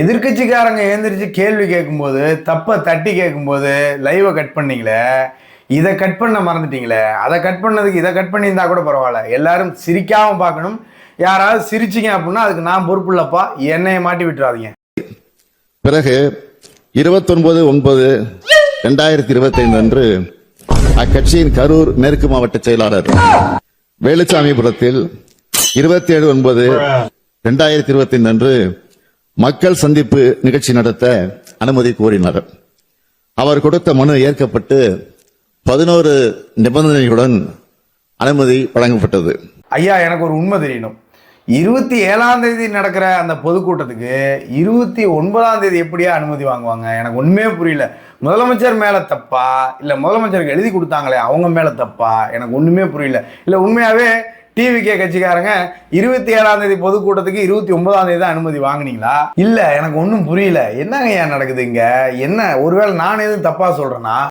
எதிர்க்கட்சிக்காரங்க எழுந்திரிச்சு கேள்வி கேட்கும்போது தப்பை தட்டி கேட்கும்போது லைவை கட் பண்ணீங்களே இதை கட் பண்ண மறந்துட்டீங்களே அதை கட் பண்ணதுக்கு இதை கட் பண்ணியிருந்தா கூட பரவாயில்ல. எல்லாரும் சிரிக்காம பார்க்கணும். யாராவது சிரிச்சிங்க அப்படின்னா அதுக்கு நான் பொறுப்பு இல்லப்பா என்னைய மாட்டி விட்டுறாதீங்க. பிறகு இருபத்தொன்பது ஒன்பது ரெண்டாயிரத்தி இருபத்தைந்து அன்று அக்கட்சியின் கரூர் மேற்கு மாவட்ட செயலாளர் வேலுச்சாமிபுரத்தில் இருபத்தி ஏழு ஒன்பது ரெண்டாயிரத்தி இருபத்தி ஐந்து அன்று மக்கள் சந்திப்பு நிகழ்ச்சி நடத்த அனுமதி கோரினார். அவர் கொடுத்த மனு ஏற்கப்பட்டு பதினோரு நிபந்தனைகளுடன் அனுமதி வழங்கப்பட்டது. ஐயா எனக்கு ஒரு உண்மை தெரியணும். இருபத்தி ஏழாம் தேதி நடக்கிற அந்த பொதுக்கூட்டத்துக்கு இருபத்தி ஒன்பதாம் தேதி எப்படியா அனுமதி வாங்குவாங்க? எனக்கு ஒண்ணுமே புரியல. முதலமைச்சர் மேல தப்பா? இல்ல முதலமைச்சருக்கு எழுதி கொடுத்தாங்களே அவங்க மேல தப்பா? எனக்கு ஒண்ணுமே புரியல. இல்ல உண்மையாவே டிவிகே கட்சிக்காரங்க இருபத்தி ஏழாம் தேதி பொதுக்கூட்டத்துக்கு இருபத்தி ஒன்பதாம் தேதி தான் அனுமதி வாங்குனீங்களா? இல்ல எனக்கு ஒன்றும் புரியல. என்னங்க ஏன் நடக்குது இங்க? என்ன ஒருவேளை நான் எதுவும் தப்பா சொல்றேன்னா